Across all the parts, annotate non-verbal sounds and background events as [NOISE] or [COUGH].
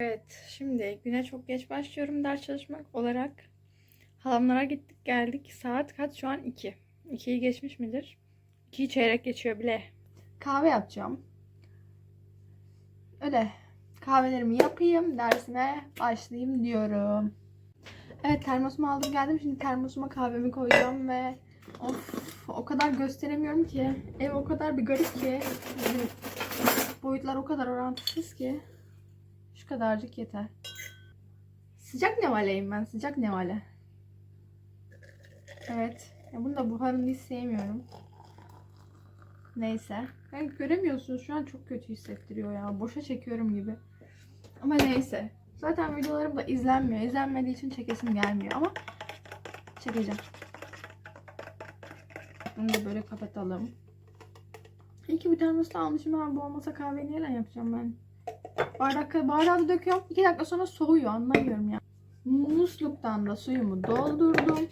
Evet, şimdi güne çok geç başlıyorum ders çalışmak olarak. Halamlara gittik geldik. Saat kaç şu an? 2. 2'yi geçmiş midir? 2'yi çeyrek geçiyor bile. Kahve yapacağım. Öyle kahvelerimi yapayım, dersime başlayayım diyorum. Evet termosumu aldım geldim. Şimdi termosuma kahvemi koyacağım ve of o kadar gösteremiyorum ki. Ev o kadar bir garip ki. Boyutlar o kadar orantısız ki. Şu kadarcık yeter. Sıcak nevaleyim ben. Sıcak nevale. Evet. Ya bunu da buharını hiç sevmiyorum. Neyse. Ben göremiyorsunuz şu an çok kötü hissettiriyor ya. Boşa çekiyorum gibi. Ama neyse. Zaten videolarım da izlenmiyor. İzlenmediği için çekesim gelmiyor ama çekeceğim. Bunu da böyle kapatalım. İyi ki bir termosla almışım abi. Bu olmasa kahveyi neyle yapacağım ben? Bardak, bardağı da döküyorum. İki dakika sonra soğuyor. Anlamıyorum ya. Musluktan da suyumu doldurdum.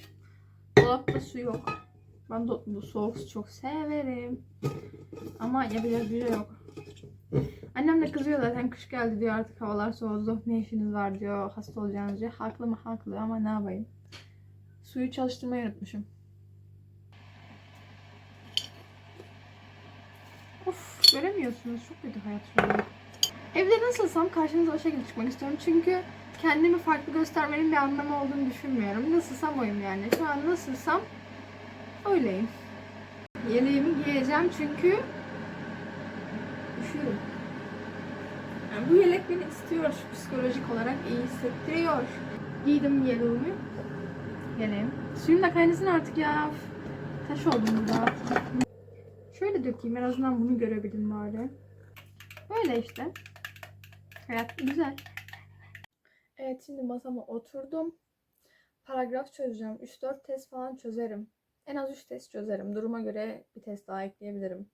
Dolapta su yok. Ben do- bu soğuk su çok severim. Ama yapacak bir şey yok. Annem de kızıyor zaten kış geldi diyor artık havalar soğudu. Ne işiniz var diyor hasta olacağınız diyor. Haklı mı haklı ama ne yapayım. Suyu çalıştırmayı unutmuşum. Of göremiyorsunuz çok kötü hayat şu an. Evde nasılsam karşınıza o şekilde çıkmak istiyorum. Çünkü kendimi farklı göstermenin bir anlamı olduğunu düşünmüyorum. Nasılsam oyum yani. Şu an nasılsam öyleyim. Yeleğimi giyeceğim çünkü üşüyorum. Yani bu yelek beni istiyor psikolojik olarak iyi hissettiriyor. Giydim yeleğimi. Yeleğim. Suyum da kaynasın artık ya. Taş oldum burada. Şöyle dökeyim en azından bunu görebilin bari. Böyle işte. Hayat güzel. Evet şimdi masama oturdum. Paragraf çözeceğim. 3-4 test falan çözerim. En az 3 test çözerim. Duruma göre bir test daha ekleyebilirim.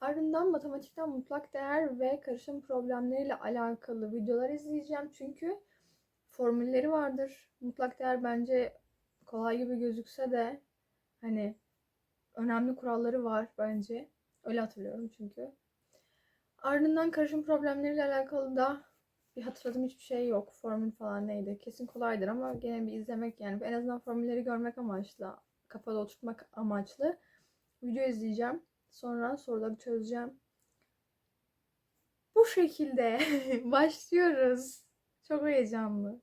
Ardından matematikten mutlak değer ve karışım problemleriyle alakalı videolar izleyeceğim. Çünkü formülleri vardır. Mutlak değer bence kolay gibi gözükse de hani önemli kuralları var bence. Öyle hatırlıyorum çünkü. Ardından karışım problemleriyle alakalı da bir hatırladığım hiçbir şey yok. Formül falan neydi? Kesin kolaydır ama gene bir izlemek yani en azından formülleri görmek amaçlı, kafada oturtmak amaçlı video izleyeceğim. Sonra soruları çözeceğim. Bu şekilde [LAUGHS] başlıyoruz. Çok heyecanlı.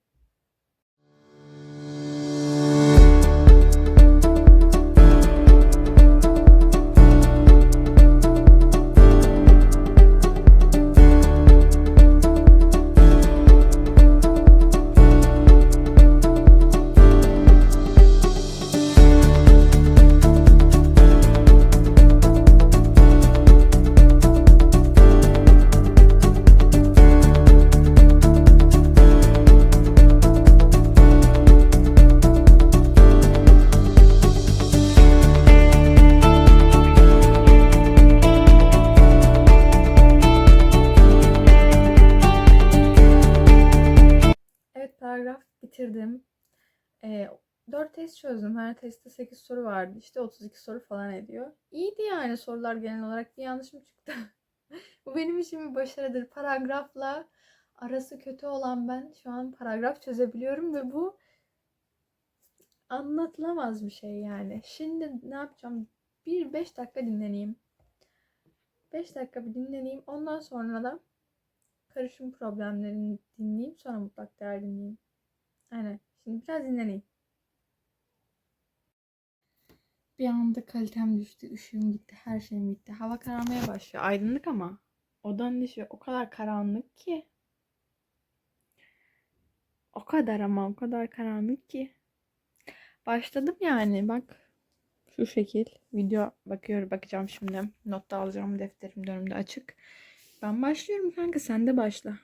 4 test çözdüm. Her testte 8 soru vardı. İşte 32 soru falan ediyor. İyiydi yani sorular genel olarak. Bir yanlışım çıktı. [LAUGHS] Bu benim için bir başarıdır. Paragrafla arası kötü olan ben şu an paragraf çözebiliyorum ve bu anlatılamaz bir şey yani. Şimdi ne yapacağım? Bir 5 dakika dinleneyim. 5 dakika bir dinleneyim. Ondan sonra da karışım problemlerini dinleyeyim. Sonra mutlak değer dinleyeyim. Aynen. Şimdi biraz dinleneyim. Bir anda kalitem düştü. ışığım gitti. Her şeyim gitti. Hava kararmaya başlıyor. Aydınlık ama. Odanın dışı o kadar karanlık ki. O kadar ama o kadar karanlık ki. Başladım yani. Bak. Şu şekil. Video bakıyorum. Bakacağım şimdi. Not da alacağım. Defterim de önümde açık. Ben başlıyorum kanka. Sen de başla.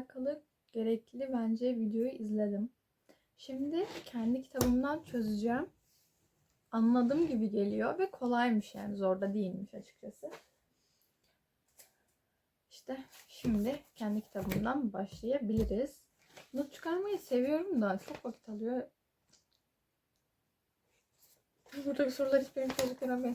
Alakalı gerekli bence videoyu izledim. Şimdi kendi kitabımdan çözeceğim. Anladığım gibi geliyor ve kolaymış yani zor da değilmiş açıkçası. İşte şimdi kendi kitabımdan başlayabiliriz. Not çıkarmayı seviyorum da çok vakit alıyor. Buradaki sorular hiç benim çocuklarıma.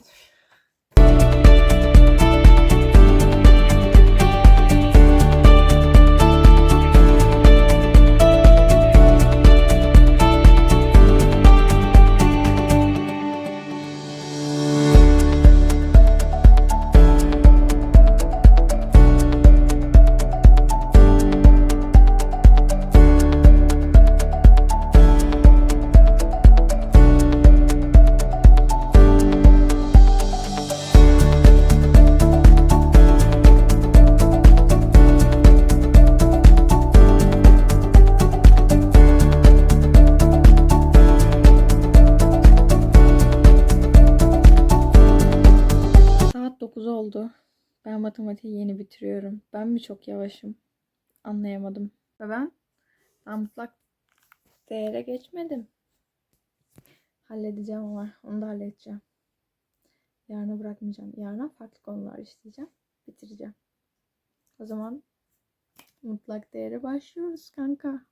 9 oldu. Ben matematiği yeni bitiriyorum. Ben mi çok yavaşım? Anlayamadım. Ve ben daha mutlak değere geçmedim. Halledeceğim ama onu da halledeceğim. Yarına bırakmayacağım. Yarına farklı konular işleyeceğim. Bitireceğim. O zaman mutlak değere başlıyoruz kanka.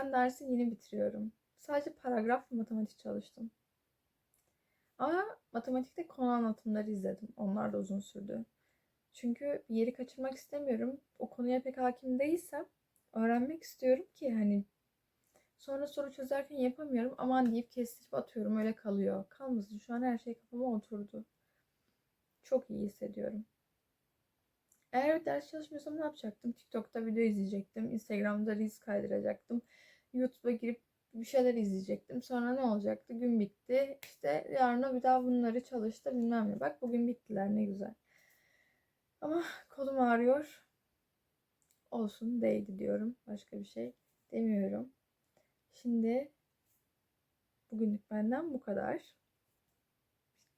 Ben dersi yeni bitiriyorum. Sadece paragraf matematik çalıştım. Ama matematikte konu anlatımları izledim. Onlar da uzun sürdü. Çünkü bir yeri kaçırmak istemiyorum. O konuya pek hakim değilsem öğrenmek istiyorum ki hani sonra soru çözerken yapamıyorum. Aman deyip kestirip atıyorum öyle kalıyor. Kalmasın şu an her şey kafama oturdu. Çok iyi hissediyorum. Eğer ders çalışmıyorsam ne yapacaktım? TikTok'ta video izleyecektim. Instagram'da Reels kaydıracaktım. YouTube'a girip bir şeyler izleyecektim. Sonra ne olacaktı? Gün bitti. İşte yarına bir daha bunları çalıştı bilmem ne. Bak bugün bittiler ne güzel. Ama kolum ağrıyor. Olsun değdi diyorum. Başka bir şey demiyorum. Şimdi bugünlük benden bu kadar.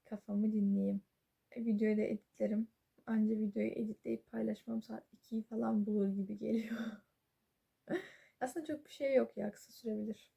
Kafamı dinleyeyim. E, videoyu da editlerim. Anca videoyu editleyip paylaşmam saat 2'yi falan bulur gibi geliyor. [LAUGHS] Aslında çok bir şey yok ya. Kısa sürebilir.